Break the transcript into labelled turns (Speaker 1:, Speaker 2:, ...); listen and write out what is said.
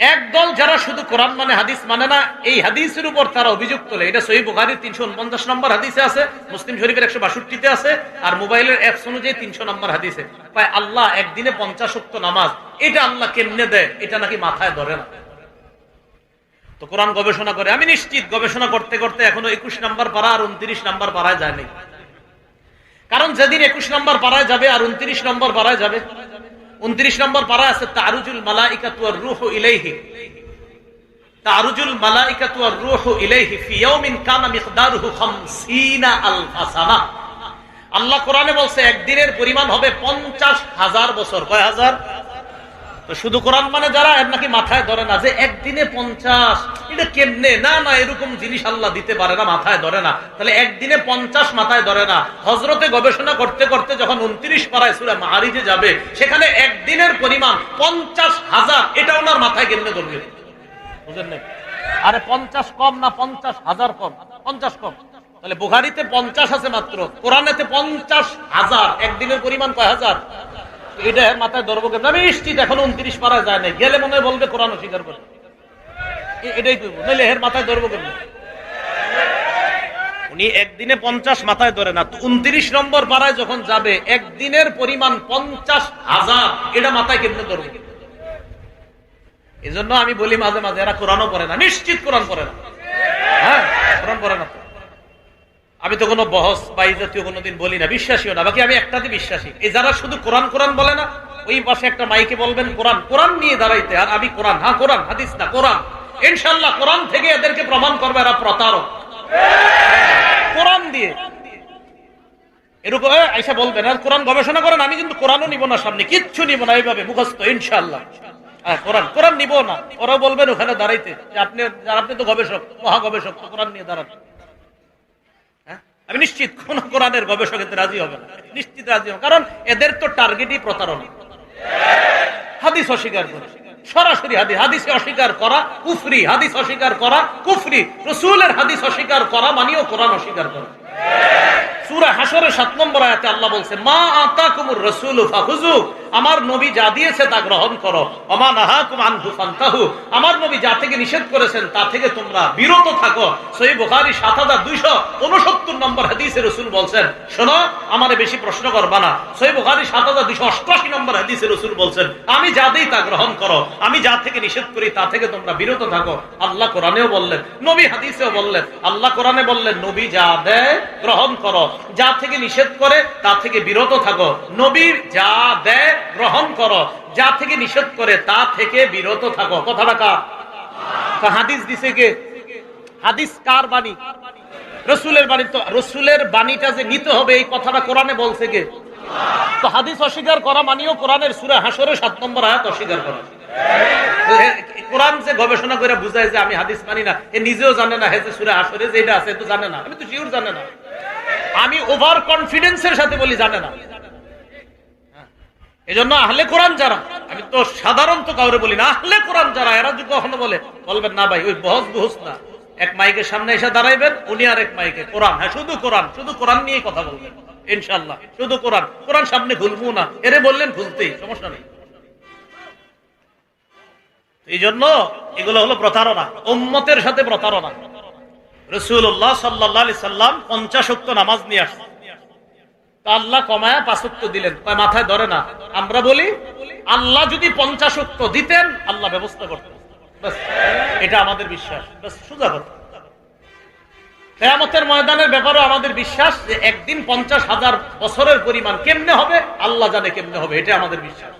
Speaker 1: একদল যারা শুধু কোরআন মানে হাদিস মানে না, এই হাদিসের উপর তারা অভিযোগ তোলে এটা সহি বুখারির তিনশো উনপঞ্চাশ নম্বর হাদিসে আছে, মুসলিম শরীফের একশো বাষট্টিতে আছে, আর মোবাইলের অ্যাপস অনুযায়ী তিনশো নম্বর হাদিসে। পায় আল্লাহ একদিনে পঞ্চাশ শক্ত নামাজ, এটা আল্লাহ কেমনে দেয়? এটা নাকি মাথায় ধরে না। তো কোরআন গবেষণা করে। আমি নিশ্চিত গবেষণা করতে করতে এখনও একুশ নাম্বার পারা আর উনত্রিশ নাম্বার পাড়ায় যায়নি। কারণ যেদিন একুশ নম্বর পাড়ায় যাবে আর উনত্রিশ নম্বর পাড়ায় যাবে উনত্রিশ নম্বর পারা আছে, তারুজুল মালাইকাতুয়ার রুহ ইলাইহি। তারুজুল রুহ ইলাইহি ফি ইয়াউমিন কানা মিকদারুহু 50 আলফা সানা আল্লাহ কোরআনে বলছে, একদিনের পরিমাণ হবে পঞ্চাশ হাজার বছর। কয় হাজার? শুধু কোরআন মানে যারা নাকি মাথায় ধরে না যে একদিনে পঞ্চাশ, এটা কেমনে? না না, এরকম জিনিস আল্লাহ দিতে পারে না, মাথায় ধরে না। তাহলে একদিনে পঞ্চাশ মাথায় ধরে না। হজরতে গবেষণা করতে করতে যখন উনত্রিশ পাড়ায় সুরা মাহারিজে যাবে, সেখানে একদিনের পরিমাণ পঞ্চাশ হাজার, এটা ওনার মাথায় কেমনে ধরবে? বুঝলেন আরে পঞ্চাশ কম না পঞ্চাশ হাজার কম? পঞ্চাশ কম। তাহলে বুখারিতে পঞ্চাশ আছে মাত্র, কোরআনেতে পঞ্চাশ হাজার, একদিনের পরিমাণ কয় হাজার? এটা মাথায় ধরবো কেন আমি নিশ্চিত এখন উনত্রিশ পারা যায় না গেলে মনে বলবে কোরআন অস্বীকার করে। এটাই করব নইলে এর মাথায় ধরবো কেন উনি একদিনে পঞ্চাশ মাথায় ধরে না। উনত্রিশ নম্বর পাড়ায় যখন যাবে, একদিনের পরিমাণ পঞ্চাশ হাজার। এটা মাথায় কেমনে ধরবো? এই জন্য আমি বলি মাঝে মাঝে, এরা কোরআনও পড়ে না। নিশ্চিত কোরআন পড়ে না। হ্যাঁ কোরআন পড়ে না। আমি তো কোনো বহস বা এই জাতীয় কোনোদিন বলি না, বিশ্বাসীও না, বাকি আমি একটাতে বিশ্বাসী। এই যারা শুধু কোরআন কোরআন বলে না, ওই পাশে একটা মাইকে বলবেন, কোরআন কোরআন নিয়ে দাঁড়াইতে, আর আমি কোরআন হ্যাঁ কোরআন, হাদিস না, কোরআন। ইনশাল্লাহ কোরআন থেকে এদেরকে প্রমাণ করবে এরা প্রতারক। কোরআন দিয়ে। হ্যাঁ কোরআন কোরআন নিব না ওরা বলবেন ওখানে দাঁড়াইতে আপনি তো গবেষক মহা গবেষক কোরআন নিয়ে দাঁড়ান? আমি নিশ্চিত কোন কোরআনের গবেষক এতে রাজি হবে না। নিশ্চিত রাজি হবে কারণ এদের তো টার্গেটই প্রতারণা। হাদিস অস্বীকার করে। সরাসরি হাদিস হাদিসে অস্বীকার করা কুফরি। হাদিস অস্বীকার করা কুফরি। রসুলের হাদিস অস্বীকার করা মানিও কোরআন অস্বীকার করা। সুরা হাসরের সাত নম্বর আয়াতে আল্লাহ বলছে, মা আতাকুমুর রাসূলু ফাখুযু। আমার নবী যা দিয়েছে তা গ্রহণ করো। আমার নবী যা থেকে নিষেধ করেছেন, তা থেকে তোমরা বিরত থাকো। সহিহ বুখারী 7269 নম্বর হাদিসে রাসূল বলছেন, শোনো, আমারে বেশি প্রশ্ন করবা না। সহিহ বুখারী 7288 নম্বর হাদিসে রাসূল বলছেন, আমি যা দেই তা গ্রহণ করো। আমি যা থেকে নিষেধ করি, তা থেকে তোমরা বিরত থাকো। আল্লাহ কোরআনেও বললেন, নবী হাদিসেও বললেন, আল্লাহ কোরআনে বললেন, নবী যা দেয় গ্রহণ করো। যা থেকে নিষেধ করে, তা থেকে বিরত থাকো। নবী যা দেয় গ্রহণ করো। যা থেকে নিষেধ করে, তা থেকে বিরত থাকো। কথাটা কার হাদিস দিছে কে? হাদিস কার বাণী? রসুলের বাণী তো রসুলের বাণীটা যে নিতে হবে, এই কথাটা কোরআনে বলছে কে? তো হাদিস অস্বীকার করা মানেও কোরআনের সুরে হাসরে সাত নম্বর আয়াত অস্বীকার করা। কোরআন যে গবেষণা করে বুঝায় যে আমি হাদিস মানি না, এ নিজেও জানে না, হে যে সুরে হাসরে যেটা আছে তো জানে না। আমি তো শিওর জানে না। আমি ওভার কনফিডেন্সের সাথে বলি জানে না। এই জন্য আহলে কোরআন যারা, আমি তো সাধারণত কাউরে বলি না, আহলে কোরআন যারা, এরা যদি কখনো বলে, বলবেন, না ভাই, ওই বহস বহস না। এক মাইকের সামনে এসে দাঁড়াইবেন, উনি আর এক মাইকে কোরআন। হ্যাঁ শুধু কোরআন শুধু কোরআন নিয়ে কথা বলবেন ইনশাল্লাহ শুধু কোরআন। কোরআন সামনে খুলবো না, এরে বললেন খুলতেই সমস্যা নেই। এই জন্য এগুলো হলো প্রতারণা, উম্মতের সাথে প্রতারণা। রসুল্লাহ সাল্লাহ সাল্লাম পঞ্চাশক্ত নামাজ নিয়ে আসছে। তা আল্লাহ কমায়া পাঁচত্ব দিলেন। মাথায় ধরে না। আমরা বলি, আল্লাহ যদি পঞ্চাশত্ব দিতেন, আল্লাহ ব্যবস্থা করতেন। এটা আমাদের বিশ্বাস। সোজা কথা। কেয়ামতের ময়দানের ব্যাপারে আমাদের বিশ্বাস যে একদিন পঞ্চাশ হাজার বছরের পরিমাণ কেমনে হবে, আল্লাহ জানে কেমনে হবে এটা আমাদের বিশ্বাস।